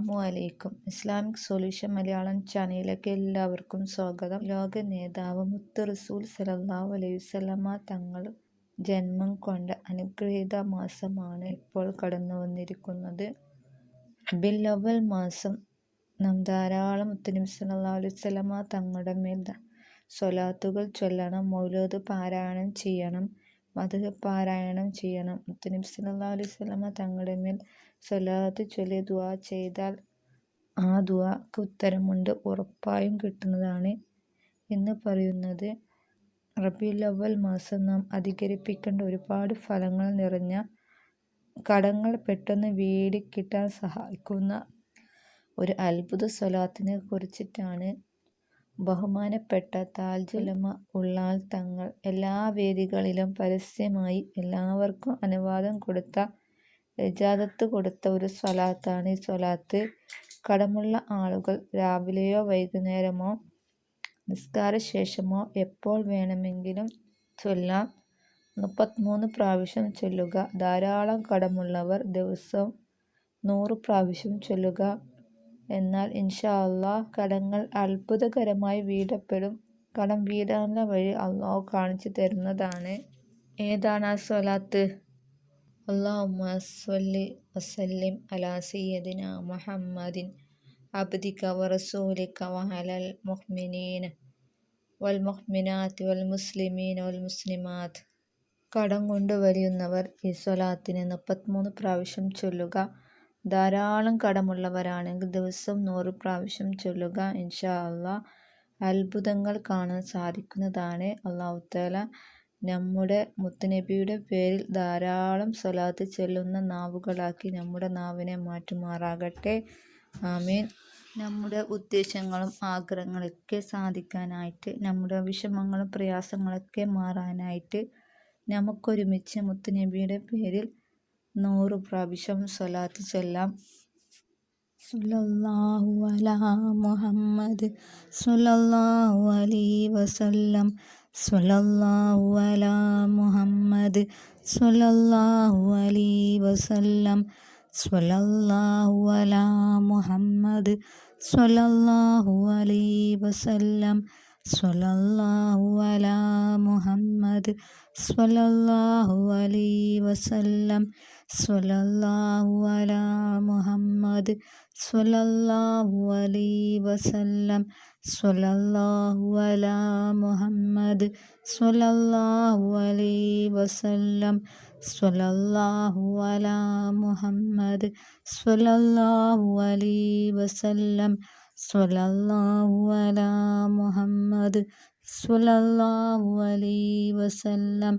അസ്സലാമു അലൈക്കും. Islamic solution Malayalam ചാനലിലേക്ക് എല്ലാവർക്കും സ്വാഗതം. ലോക നേതാവ് മുത്ത് റസൂൽ സലല്ലാഹു അലൈഹി വസല്ലമ തങ്ങൾ ജന്മം കൊണ്ട അനുഗ്രഹീത മാസമാണ് ഇപ്പോൾ കടന്നു വന്നിരിക്കുന്നത്. ബില്ലവൽ മാസം നാം ധാരാളം സല്ലല്ലാഹു അലൈഹി വസല്ലമ തങ്ങളുടെ മേൽ സ്വലാത്തുകൾ ചൊല്ലണം മൗലോദ് പാരായണം ചെയ്യണം. മധു പാരായണം ചെയ്യണം. മുത്തനബി സല്ലല്ലാഹു അലൈഹി വസല്ലമ തങ്ങളുടെ മേൽ സ്വലാത്ത് ചൊല്ലി ദുആ ചെയ്താൽ ആ ദുആക്ക് ഉത്തരമുണ്ട്. ഉറപ്പായും കിട്ടുന്നതാണ് എന്ന് പറയുന്നത്. റബീഉൽ അവൽ മാസം നാം അധികരിപ്പിക്കേണ്ട ഒരുപാട് ഫലങ്ങൾ നിറഞ്ഞ കടങ്ങൾ പെട്ടെന്ന് വീടിക്കിട്ടാൻ സഹായിക്കുന്ന ഒരു അത്ഭുത സ്വലാത്തിനെ കുറിച്ചിട്ടാണ് ബഹുമാനപ്പെട്ട താൽജുലമ ഉള്ളാൽ തങ്ങൾ എല്ലാ വേദികളിലും പരസ്യമായി എല്ലാവർക്കും അനുവാദം കൊടുത്ത ഇജാദത്ത് കൊടുത്ത ഒരു സ്വലാത്താണ് ഈ സ്വലാത്ത്. കടമുള്ള ആളുകൾ രാവിലെയോ വൈകുന്നേരമോ നിസ്കാര ശേഷമോ എപ്പോൾ വേണമെങ്കിലും ചൊല്ലാം. മുപ്പത്തിമൂന്ന് പ്രാവശ്യം ചൊല്ലുക. ധാരാളം കടമുള്ളവർ ദിവസവും നൂറ് പ്രാവശ്യം ചൊല്ലുക. എന്നാൽ ഇൻഷാ കടങ്ങൾ അത്ഭുതകരമായി വീടപ്പെടും. കടം വീടാനുള്ള വഴി അള്ളാഹു കാണിച്ചു തരുന്നതാണ്. ഏതാണ് ആ സ്വലാത്ത്? അള്ളാഹുമ്മ സ്വല്ലി വസല്ലിം അലാ സയ്യദിന മുഹമ്മദിൻ അബ്ദിക വറസൂലിക വഹലൽ മുഹ്മിനീന വൽ മുഹ്മിനാത്ത് വൽ മുസ്ലിമീൻ വൽ മുസ്ലിമാത്ത് കടം കൊണ്ടുവരുന്നവർ ഈ സ്വലാത്തിന് മുപ്പത്തിമൂന്ന് പ്രാവശ്യം ചൊല്ലുക. ധാരാളം കടമുള്ളവരാണ്. ദിവസം നൂറ് പ്രാവശ്യം ചൊല്ലുക ഇൻഷാ അള്ളാ. അത്ഭുതങ്ങൾ കാണാൻ സാധിക്കുന്നതാണ്. അള്ളാഹുത്താല നമ്മുടെ മുത്തുനബിയുടെ പേരിൽ ധാരാളം സ്വലാത്ത് ചൊല്ലുന്ന നാവുകളാക്കി നമ്മുടെ നാവിനെ മാറ്റുമാറാകട്ടെ. ആമീൻ. നമ്മുടെ ഉദ്ദേശങ്ങളും ആഗ്രഹങ്ങളൊക്കെ സാധിക്കാനായിട്ട് നമ്മുടെ വിഷമങ്ങളും പ്രയാസങ്ങളൊക്കെ മാറാനായിട്ട് നമുക്കൊരുമിച്ച് മുത്തുനബിയുടെ പേരിൽ നൂറ് പ്രാവശ്യം സ്വലാത്ത് ചൊല്ലാം. സുലല്ലാഹു അലാ മുഹമ്മദ് സുലല്ലാഹു അലൈഹി വസല്ലം. സുലല്ലാഹു അലാ മുഹമ്മദ് സുലല്ലാഹു അലൈഹി വസല്ലം. സുലല്ലാഹു അലാ മുഹമ്മദ് സുലല്ലാഹു അലൈഹി വസല്ലം. സുലല്ലാഹു അലാ മുഹമ്മദ് സുലല്ലാഹു അലൈഹി വസല്ലം. സ്വല്ലല്ലാഹു അലാ മുഹമ്മദ് സ്വല്ലല്ലാഹു അലൈഹി വസല്ലം. സ്വല്ലല്ലാഹു അലാ മുഹമ്മദ് സ്വല്ലല്ലാഹു അലൈഹി വസല്ലം. സ്വല്ലല്ലാഹു അലാ മുഹമ്മദ് സ്വല്ലല്ലാഹു അലൈഹി വസല്ലം. സ്വല്ലല്ലാഹു അലാ മുഹമ്മദ് സ്വല്ലല്ലാഹു അലൈഹി വസല്ലം.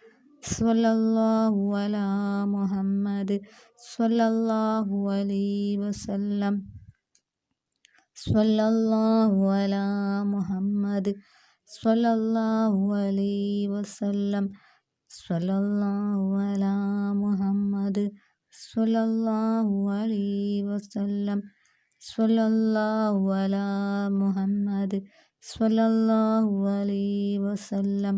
സ്വല്ലല്ലാഹു അലാ മുഹമ്മദ് സ്വല്ലല്ലാഹു അലൈ വസല്ലം. സ്വല്ലല്ലാഹു അലാ മുഹമ്മദ് സ്വല്ലല്ലാഹു അലൈ വസല്ലം. സ്വല്ലല്ലാഹു അലാ മുഹമ്മദ് സ്വല്ലല്ലാഹു അലൈ വസല്ലം. സ്വല്ലല്ലാഹു അലാ മുഹമ്മദ് സ്വല്ലല്ലാഹു അലൈ വസല്ലം.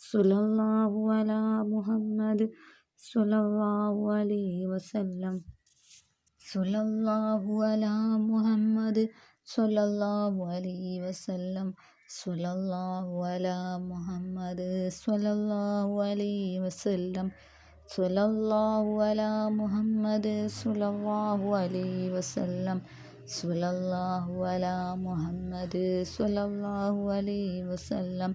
സുലല്ലാഹു അലാ മുഹമ്മദ് സുലല്ലാഹു അലൈഹി വസല്ലം. സുലല്ലാഹു അലാ മുഹമ്മദ് സുലല്ലാഹു അലൈഹി വസല്ലം. സുലല്ലാഹു അലാ മുഹമ്മദ് സുലല്ലാഹു അലൈഹി വസല്ലം. സുലല്ലാഹു അലാ മുഹമ്മദ് സുലല്ലാഹു അലൈഹി വസല്ലം. സുലല്ലാഹു അലാ മുഹമ്മദ് സുലല്ലാഹു അലൈഹി വസല്ലം.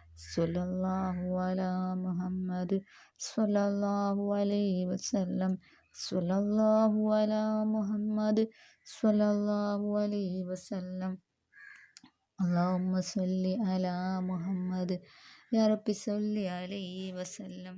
സുലല്ലാഹു അല മുഹമ്മദ് സുലല്ലാഹു അലൈ വസല്ലം. സുലല്ലാഹു അല മുഹമ്മദ് സുലല്ലാഹു അലൈ വസല്ലം. اللهم സല്ലി على മുഹമ്മദ്. يا رب صل عليه وسلم